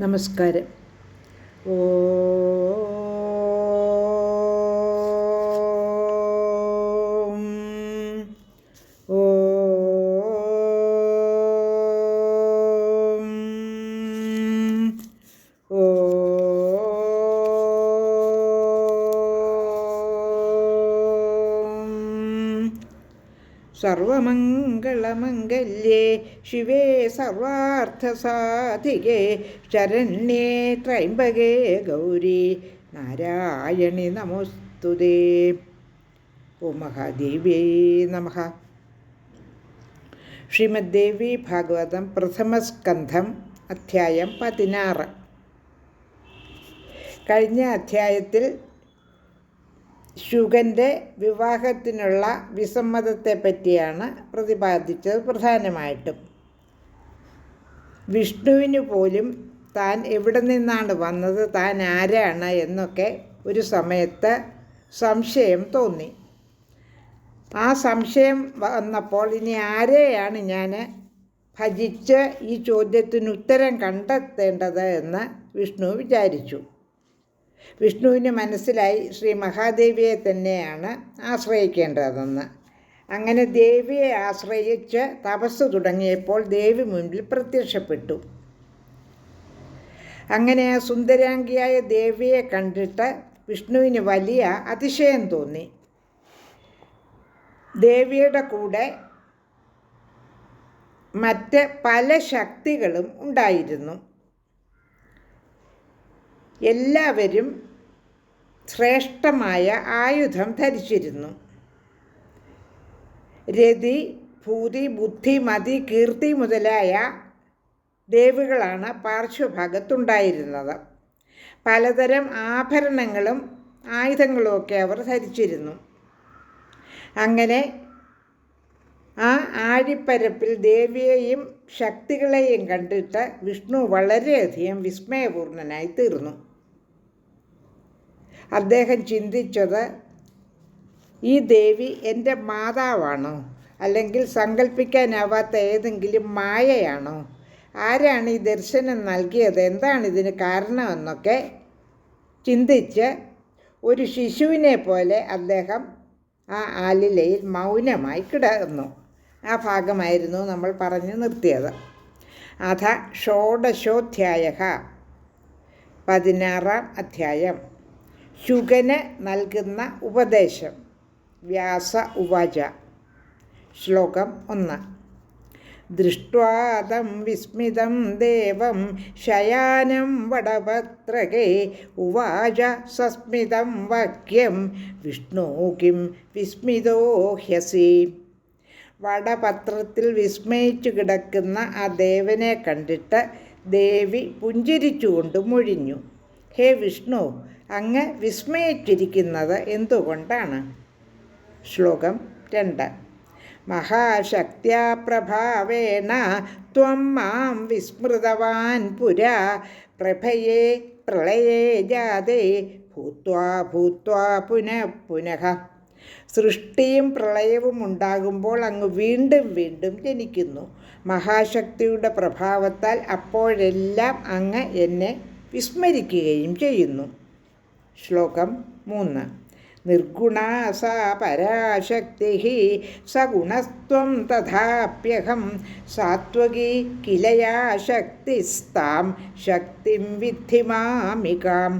നമസ്കാരം. ഓ സർവമംഗളമംഗല്യേ ശിവേ സർവാർത്ഥസാധികേ ശരണ്യേ ത്രൈംബകേ ഗൗരി നാരായണി നമോസ്തുതേ ഓ മഹാദേവ്യേ നമ. ശ്രീമദ്ദേവി ഭാഗവതം പ്രഥമസ്കന്ധം അധ്യായം പതിനാറ്. കഴിഞ്ഞ അധ്യായത്തിൽ ശുഗന്റെ വിവാഹത്തിനുള്ള വിസമ്മതത്തെ പറ്റിയാണ് പ്രതിപാദിച്ചത് പ്രധാനമായിട്ടും. വിഷ്ണുവിന് പോലും താൻ എവിടെ നിന്നാണ് വന്നത് താൻ ആരാണ് എന്നൊക്കെ ഒരു സമയത്ത് സംശയം തോന്നി. ആ സംശയം വന്നപ്പോൾ ഇനി ആരെയാണ് ഞാൻ ഭജിച്ച് ഈ ചോദ്യത്തിന് ഉത്തരം കണ്ടെത്തേണ്ടത് എന്ന് വിഷ്ണു വിചാരിച്ചു. വിഷ്ണുവിന് മനസ്സിലായി ശ്രീ മഹാദേവിയെ തന്നെയാണ് ആശ്രയിക്കേണ്ടതെന്ന്. അങ്ങനെ ദേവിയെ ആശ്രയിച്ച് തപസ് തുടങ്ങിയപ്പോൾ ദേവി മുൻപിൽ പ്രത്യക്ഷപ്പെട്ടു. അങ്ങനെ സുന്ദരാംഗിയായ ദേവിയെ കണ്ടിട്ട് വിഷ്ണുവിന് വലിയ അതിശയം തോന്നി. ദേവിയുടെ കൂടെ മറ്റ് പല ശക്തികളും ഉണ്ടായിരുന്നു. എല്ലാവരും ശ്രേഷ്ഠമായ ആയുധം ധരിച്ചിരുന്നു. രതി ഭൂതി ബുദ്ധി മതി കീർത്തി മുതലായ ദേവികളാണ് പാർശ്വഭാഗത്തുണ്ടായിരുന്നത്. പലതരം ആഭരണങ്ങളും ആയുധങ്ങളുമൊക്കെ അവർ ധരിച്ചിരുന്നു. അങ്ങനെ ആ ആഴിപ്പരപ്പിൽ ദേവിയെയും ശക്തികളെയും കണ്ടിട്ട് വിഷ്ണു വളരെയധികം വിസ്മയപൂർണനായി തീർന്നു അദ്ദേഹം ചിന്തിച്ചത് ഈ ദേവി എന്റെ മാതാവാണോ? അല്ലെങ്കിൽ സങ്കല്പിക്കാനാവാത്ത ഏതെങ്കിലും മായയാണോ? ആരാണ് ഈ ദർശനം നൽകിയത്? എന്താണ് ഇതിന് കാരണമെന്നൊക്കെ ചിന്തിച്ച് ഒരു ശിശുവിനെ പോലെ അദ്ദേഹം ആ ആലിലയിൽ മൗനമായി കിടന്നു. ആ ഭാഗമായിരുന്നു നമ്മൾ പറഞ്ഞു നിർത്തിയത്. അഥ ഷോഡശോധ്യായ പതിനാറാം അധ്യായം. ശുഗന് നൽകുന്ന ഉപദേശം. വ്യാസ ഉവാച. ശ്ലോകം ഒന്ന്. ദൃഷ്ട്വാതം വിസ്മിതം ദേവം ശയാനം വടപത്രകേ ഉവാച സസ്മിതം വാക്യം വിഷ്ണു കിം വിസ്മിതോ ഹ്യസി. വടപത്രത്തിൽ വിസ്മയിച്ചു കിടക്കുന്ന ആ ദേവനെ കണ്ടിട്ട് ദേവി പുഞ്ചിരിച്ചുകൊണ്ട് മൊഴിഞ്ഞു. ഹേ വിഷ്ണു അങ്ങ് വിസ്മയിച്ചിരിക്കുന്നത് എന്തുകൊണ്ടാണ്? ശ്ലോകം രണ്ട്. മഹാശക്ത്യാ പ്രഭാവേണ ത്വം മാം വിസ്മൃതവാൻ പുരാ. പ്രഭയേ പ്രളയേ ജാതേ ഭൂത്വാ ഭൂത്വാ പുനഃ പുനഃ. സൃഷ്ടിയും പ്രളയവും ഉണ്ടാകുമ്പോൾ അങ്ങ് വീണ്ടും വീണ്ടും ജനിക്കുന്നു. മഹാശക്തിയുടെ പ്രഭാവത്താൽ അപ്പോഴെല്ലാം അങ്ങ് എന്നെ വിസ്മരിക്കുകയും ചെയ്യുന്നു. ശ്ലോകം മൂന്ന്. നിർഗുണ സാ പരാശക്തി സഗുണസ്ത്വം തഥാപ്യഹം സാത്വകി കിലയാ ശക്തിസ്താം ശക്തിം വിദ്ധിമാമികാം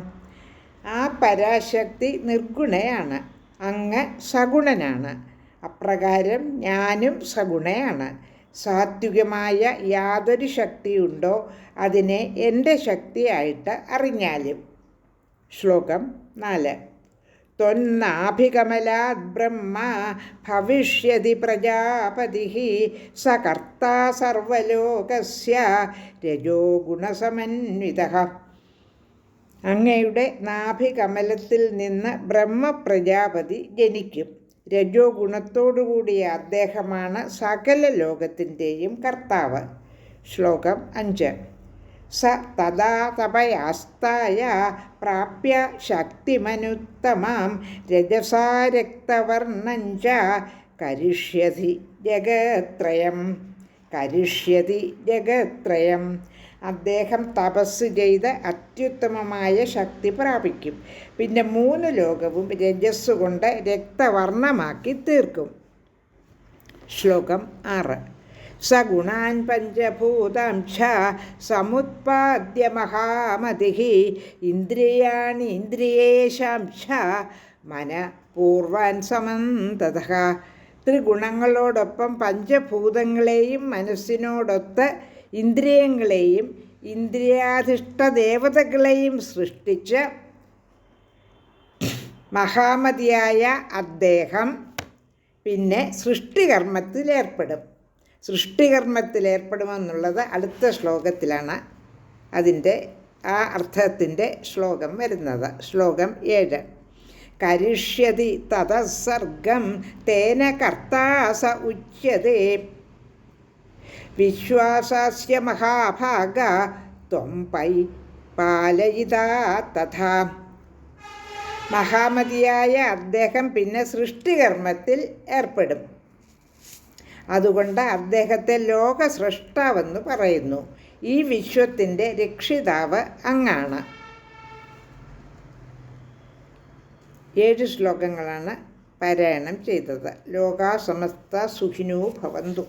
ആ പരാശക്തി നിർഗുണയാണ് അങ്ങ് സഗുണനാണ്. അപ്രകാരം ഞാനും സഗുണയാണ്. സാത്വികമായ യാതൊരു ശക്തിയുണ്ടോ അതിനെ എന്റെ ശക്തിയായിട്ട് അറിഞ്ഞാലും. ശ്ലോകം നാല്. ത്വന്നാഭികമലാത് ബ്രഹ്മ ഭവിഷ്യതി പ്രജാപതി സ കർത്താ സർവലോകസ്യ രജോ ഗുണസമന്വിത അങ്ങയുടെ നാഭികമലത്തിൽ നിന്ന് ബ്രഹ്മപ്രജാപതി ജനിക്കും. രജോ ഗുണത്തോടുകൂടിയ അദ്ദേഹമാണ് സകല ലോകത്തിന്റെയും കർത്താവ്. ശ്ലോകം അഞ്ച്. സ തഥാ തപയാസ്തായ പ്രാപ്യ ശക്തിമനുത്തമാം രജസാ രക്തവർണഞ്ച കരിഷ്യതി ജഗത്രയം. കരിഷ്യതി ജഗത്രയം. അദ്ദേഹം തപസ് ചെയ്ത് അത്യുത്തമമായ ശക്തി പ്രാപിക്കും. പിന്നെ മൂന്ന് ലോകവും രജസ് കൊണ്ട് രക്തവർണമാക്കി തീർക്കും. ശ്ലോകം ആറ്. സഗുണാൻ പഞ്ചഭൂതാംശ സമുത്പാദ്യ മഹാമതി ഛ മന പൂർവാൻ സമന്തത. ത്രിഗുണങ്ങളോടൊപ്പം പഞ്ചഭൂതങ്ങളെയും മനസ്സിനോടൊത്ത് ഇന്ദ്രിയങ്ങളെയും ഇന്ദ്രിയാധിഷ്ഠ ദേവതകളെയും സൃഷ്ടിച്ച് മഹാമതിയായ അദ്ദേഹം പിന്നെ സൃഷ്ടികർമ്മത്തിലേർപ്പെടും സൃഷ്ടികർമ്മത്തിലേർപ്പെടുമെന്നുള്ളത് അടുത്ത ശ്ലോകത്തിലാണ് അതിന്റെ ആ അർത്ഥത്തിന്റെ ശ്ലോകം വരുന്നത്. ശ്ലോകം ഏഴ്. കരിഷ്യതി തതസർഗം തേന കർത്താസ ഉച്യതേ വിശ്വാസസ്യ മഹാഭാഗ ത്വം പൈ പാലയിതാ തഥാ. മഹാമതിയായ അദ്ദേഹം പിന്നെ സൃഷ്ടികർമ്മത്തിൽ ഏർപ്പെടും. അതുകൊണ്ട് അദ്ദേഹത്തെ ലോക സൃഷ്ടാവെന്ന് പറയുന്നു. ഈ വിശ്വത്തിന്റെ രക്ഷിതാവ് അങ്ങാണ്. ഏഴ് ശ്ലോകങ്ങളാണ് പാരായണം ചെയ്തത്. ലോകാസമസ്ത സുഖിനോ ഭവന്തു.